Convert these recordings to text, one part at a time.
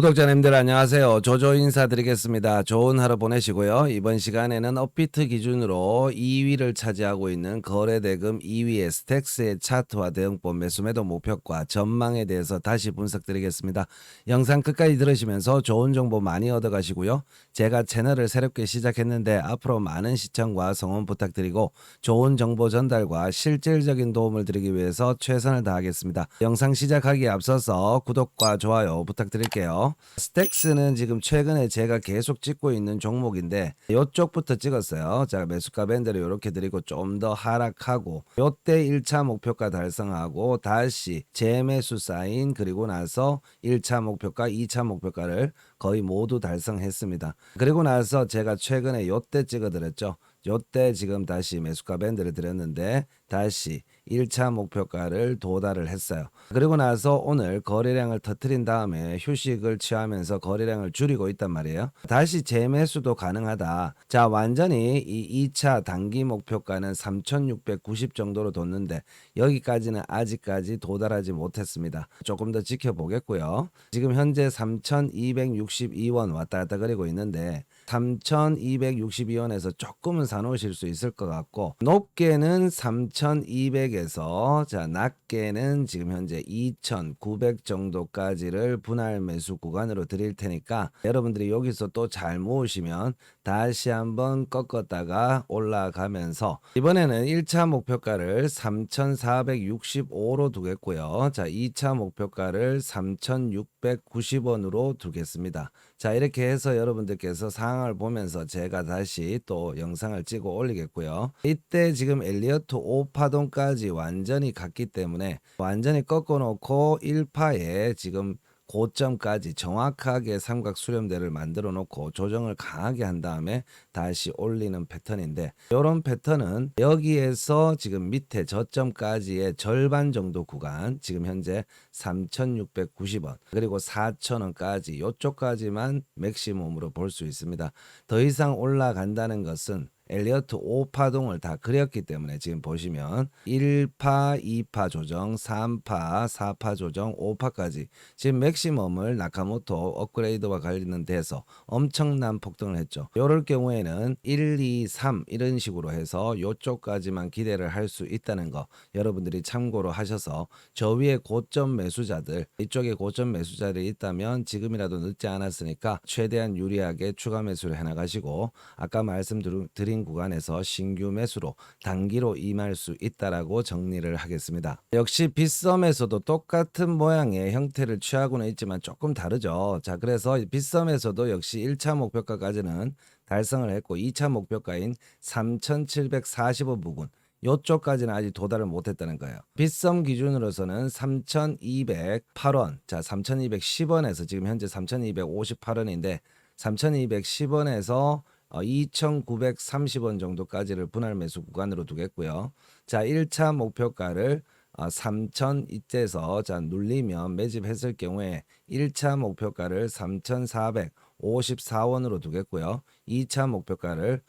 구독자님들 안녕하세요. 조조 인사드리겠습니다. 좋은 하루 보내시고요. 이번 시간에는 업비트 기준으로 2위를 차지하고 있는 거래대금 2위의 스택스의 차트와 대응법 매수매도 목표과 전망에 대해서 다시 분석드리겠습니다. 영상 끝까지 들으시면서 좋은 정보 많이 얻어가시고요. 제가 채널을 새롭게 시작했는데 앞으로 많은 시청과 성원 부탁드리고 좋은 정보 전달과 실질적인 도움을 드리기 위해서 최선을 다하겠습니다. 영상 시작하기에 앞서서 구독과 좋아요 부탁드릴게요. 스택스는 지금 최근에 제가 계속 찍고 있는 종목인데 이쪽부터 찍었어요. 자 매수가 밴드를 이렇게 드리고 좀 더 하락하고 요때 1차 목표가 달성하고 다시 재매수 사인 그리고 나서 1차 목표가 2차 목표가를 거의 모두 달성했습니다. 그리고 나서 제가 최근에 요때 찍어드렸죠. 요때 지금 다시 매수가 밴드를 드렸는데 다시 1차 목표가를 도달을 했어요. 그리고 나서 오늘 거래량을 터트린 다음에 휴식을 취하면서 거래량을 줄이고 있단 말이에요. 다시 재매수도 가능하다. 자, 완전히 이 2차 단기 목표가는 3690 정도로 뒀는데 여기까지는 아직까지 도달하지 못했습니다. 조금 더 지켜보겠고요. 지금 현재 3262원 왔다 갔다 그리고 있는데 3262원에서 조금은 사놓으실 수 있을 것 같고 높게는 3200에서 자 낮게는 지금 현재 2900 정도까지를 분할 매수 구간으로 드릴 테니까 여러분들이 여기서 또 잘 모으시면 다시 한번 꺾었다가 올라가면서 이번에는 1차 목표가를 3465로 두겠고요. 자 2차 목표가를 3690원으로 두겠습니다. 자 이렇게 해서 여러분들께서 상 황을 보면서 제가 다시 또 영상을 찍어 올리겠고요. 이때 지금 엘리어트 5파동까지 완전히 갔기 때문에 완전히 꺾어 놓고 1파에 지금 고점까지 정확하게 삼각 수렴대를 만들어 놓고 조정을 강하게 한 다음에 다시 올리는 패턴인데 이런 패턴은 여기에서 지금 밑에 저점까지의 절반 정도 구간 지금 현재 3,690원 그리고 4,000원까지 이쪽까지만 맥시멈으로 볼 수 있습니다. 더 이상 올라간다는 것은 엘리어트 5파동을 다 그렸기 때문에 지금 보시면 1파, 2파 조정, 3파, 4파 조정, 5파까지 지금 맥시멈을 나카모토 업그레이드와 관련은 돼서 엄청난 폭등을 했죠. 이럴 경우에는 1, 2, 3 이런 식으로 해서 이쪽까지만 기대를 할 수 있다는 거 여러분들이 참고로 하셔서 저 위에 고점 매수자들 이쪽에 고점 매수자들이 있다면 지금이라도 늦지 않았으니까 최대한 유리하게 추가 매수를 해나가시고 아까 말씀드린 구간에서 신규 매수로 단기로 임할 수 있다라고 정리를 하겠습니다. 역시 빗썸에서도 똑같은 모양의 형태를 취하고는 있지만 조금 다르죠. 자, 그래서 빗썸에서도 역시 1차 목표가까지는 달성을 했고 2차 목표가인 3,745 부분 요쪽까지는 아직 도달을 못했다는 거예요. 빗썸 기준으로서는 3,208원, 자 3,210원에서 지금 현재 3,258원인데 3,210원에서 어, 2,930원 정도까지를 분할 매수 구간으로 두겠고요. 자, 1차 목표가를 어, 3,000 이때에서 자 눌리면 매집했을 경우에 1차 목표가를 3,454원으로 두겠고요. 2차 목표가를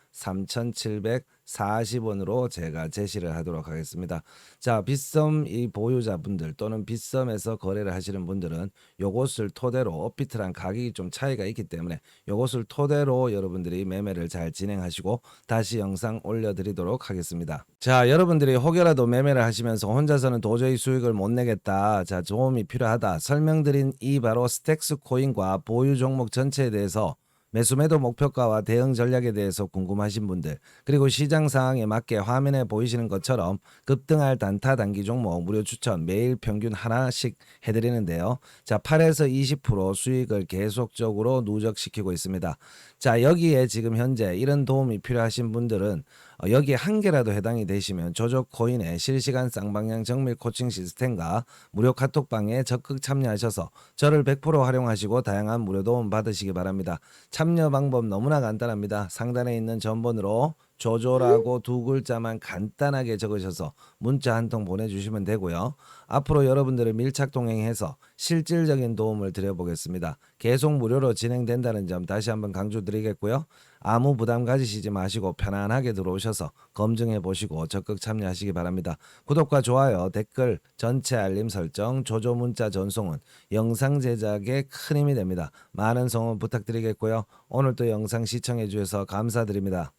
3,740원으로 제가 제시를 하도록 하겠습니다. 자, 빗썸 이 보유자분들 또는 빗썸에서 거래를 하시는 분들은 요것을 토대로 업비트랑 가격이 좀 차이가 있기 때문에 요것을 토대로 여러분들이 매매를 잘 진행하시고 다시 영상 올려드리도록 하겠습니다. 자, 여러분들이 혹여라도 매매를 하시면서 혼자서는 도저히 수익을 못 내겠다. 자, 도움이 필요하다. 설명드린 이 바로 스택스 코인과 보유 종목 전체에 대해서 매수매도 목표가와 대응 전략에 대해서 궁금하신 분들 그리고 시장 상황에 맞게 화면에 보이시는 것처럼 급등할 단타 단기 종목 무료 추천 매일 평균 하나씩 해드리는데요. 자 8에서 20% 수익을 계속적으로 누적시키고 있습니다. 자 여기에 지금 현재 이런 도움이 필요하신 분들은 어, 여기에 한 개라도 해당이 되시면 조조 코인의 실시간 쌍방향 정밀 코칭 시스템과 무료 카톡방에 적극 참여하셔서 저를 100% 활용하시고 다양한 무료 도움 받으시기 바랍니다. 참여 방법 너무나 간단합니다. 상단에 있는 전번으로 조조라고 두 글자만 간단하게 적으셔서 문자 한 통 보내주시면 되고요. 앞으로 여러분들을 밀착 동행해서 실질적인 도움을 드려보겠습니다. 계속 무료로 진행된다는 점 다시 한번 강조드리겠고요. 아무 부담 가지시지 마시고 편안하게 들어오셔서 검증해 보시고 적극 참여하시기 바랍니다. 구독과 좋아요, 댓글, 전체 알림 설정, 조조 문자 전송은 영상 제작에 큰 힘이 됩니다. 많은 성원 부탁드리겠고요. 오늘도 영상 시청해 주셔서 감사드립니다.